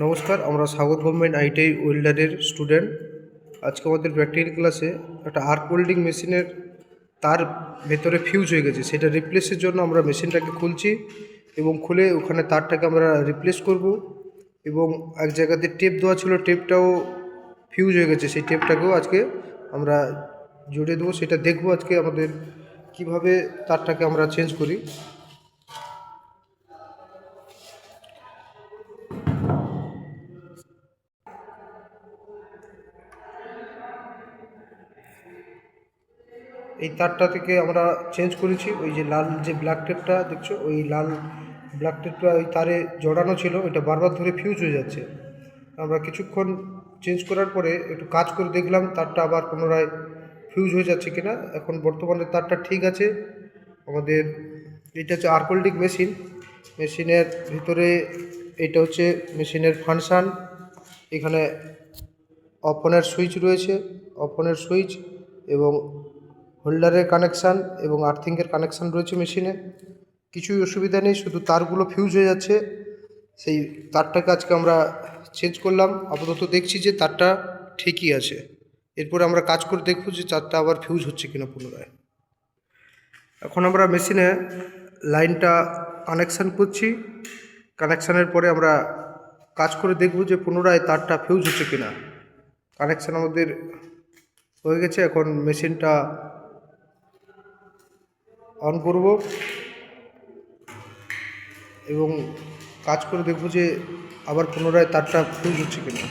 নমস্কার, আমরা স্বাগত গভর্নমেন্ট আইটিআই ওয়েল্ডারের স্টুডেন্ট। আজকে আমাদের প্র্যাকটিক্যাল ক্লাসে একটা আর্ক ওয়েল্ডিং মেশিনের তার ভেতরে ফিউজ হয়ে গেছে। সেটা রিপ্লেসের জন্য আমরা মেশিনটাকে খুলছি এবং খুলে ওখানে তারটাকে আমরা রিপ্লেস করব এবং এক জায়গাতে টেপ দেওয়া ছিল টেপটাও ফিউজ হয়ে গেছে। সেই টেপটাকেও আজকে আমরা জুড়ে দেবো। সেটা দেখব আজকে আমাদের কীভাবে তারটাকে আমরা চেঞ্জ করি। এই তারটা থেকে আমরা চেঞ্জ করেছি। ওই যে লাল যে ব্ল্যাক টেপটা দেখছ, ওই লাল ব্ল্যাক টেপটা ওই তারে জড়ানো ছিল, ওইটা বারবার ধরে ফিউজ হয়ে যাচ্ছে। আমরা কিছুক্ষণ চেঞ্জ করার পরে একটু কাজ করে দেখলাম, তারটা আবার পুনরায় ফিউজ হয়ে যাচ্ছে কিনা। এখন বর্তমানে তারটা ঠিক আছে। আমাদের এটা হচ্ছে আর্কোল্ডিক মেশিন মেশিনের ভিতরে এটা হচ্ছে মেশিনের ফাংশান এখানে অফনের সুইচ রয়েছে। অফনের সুইচ এবং হোল্ডারের কানেকশান এবং আর্থিংয়ের কানেকশান রয়েছে মেশিনে। কিছুই অসুবিধা নেই, শুধু তারগুলো ফিউজ হয়ে যাচ্ছে। সেই তারটাকে আজকে আমরা চেঞ্জ করলাম। আপাতত দেখছি যে তারটা ঠিকই আছে। এরপরে আমরা কাজ করে দেখব যে তারটা আবার ফিউজ হচ্ছে কিনা পুনরায়। এখন আমরা মেশিনে লাইনটা কানেকশান করছি। কানেকশানের পরে আমরা কাজ করে দেখব যে পুনরায় তারটা ফিউজ হচ্ছে কিনা। কানেকশান আমাদের হয়ে গেছে। এখন মেশিনটা অন করব এবং কাজ করে দেখব যে আবার পুনরায় তারটা ফুল হচ্ছে কিনা।